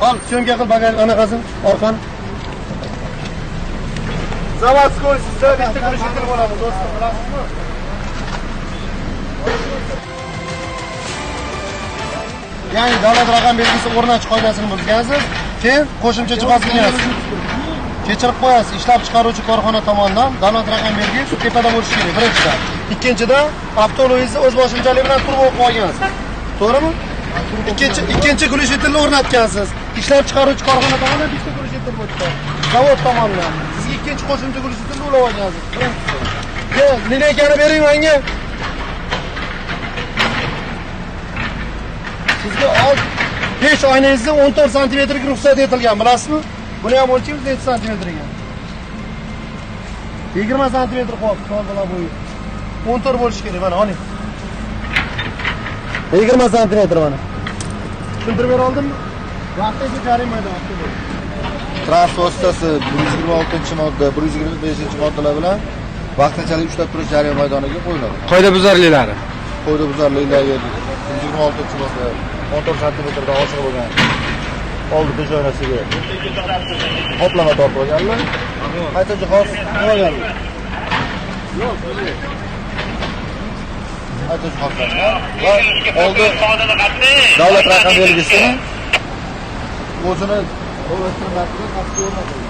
Al çömge kıl bagaj ana kazın Orkan. Zaman skoru sizlere bitti konuşuyor bu dostum. Bıraksın mı? ya'ni davlat raqam belgisi o'rnatish qoidasini buzgansiz keyin qo'shimcha jihoz berasiz kechirib qo'yasiz ishlab chiqaruvchi korxona tomonidan davlat raqam belgisi tepada bo'lishi kerak birinchidan ikkinchidan avtoulovingizni o'z boshimchalik bilan turib o'qib olgansiz to'g'rimi Ikkinchi ikkinchi gulishiterni o'rnatgansiz. Ishlab chiqaruvchi korxona tomonidan bitta gulishiter bo'ldi. Zavod tomonidan. Sizga ikkinchi qo'shimcha gulishiterni ulab olgansiz. Lineykani bering menga. Sizga old pech oynangizni 14 santimetrga ruxsat etilgan, bilasizmi? Buni ham o'lchaymiz nechi santimetrga. 20 santimetr qoldi, sol bilan bo'yi. 14 bo'lishi kerak, mana oling. 20 santimetr mana. Tushuntirib bera oldimmi? Vaqtincha avtobus. Transport vositasi 126-modda, 125-moddalar bilan vaqtinchalik ushlab turish jarima maydoniga qo'yiladi. Qoidabuzarliklari. Qo'yda buzarliklarga 126-modda 14 santimetrdan oshiq bo'lgan oldi peshonasiga qoplama tortib olganlar. Qayta jihoz olganlar. Atatürk haklarına ve oldu. Davlat rakam belgesini o'zini o'zini haqqi olmagan